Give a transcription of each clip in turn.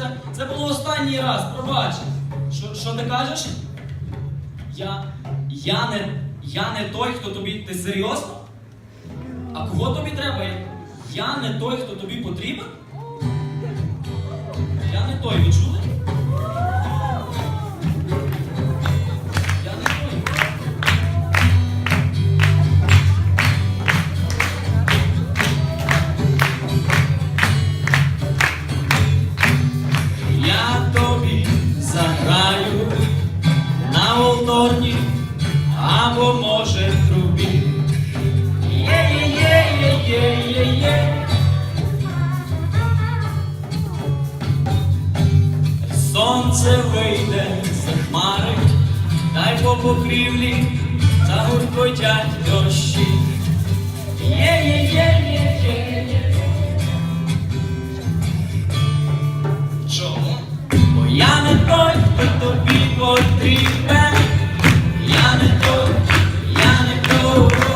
Це, це було останній раз, пробач. Що, що ти кажеш? Я. Я не. Я не той, хто тобі. Ти серйозно? А кого тобі треба? Я не той, хто тобі потрібен? Може трубі. Є-є-є-є-є-є-є. Сонце вийде за хмари, та й по покрівлі загуркотять дощі. Є-є-є-є-є-є. Чому? Бо я не той, хто тобі потрібен. Не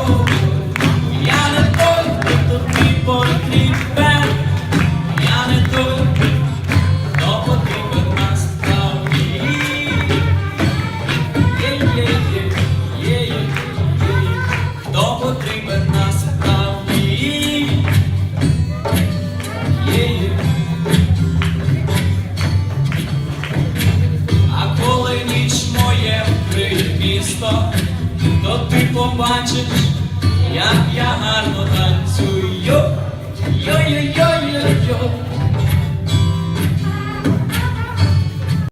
побачиш, як я гарно танцюю.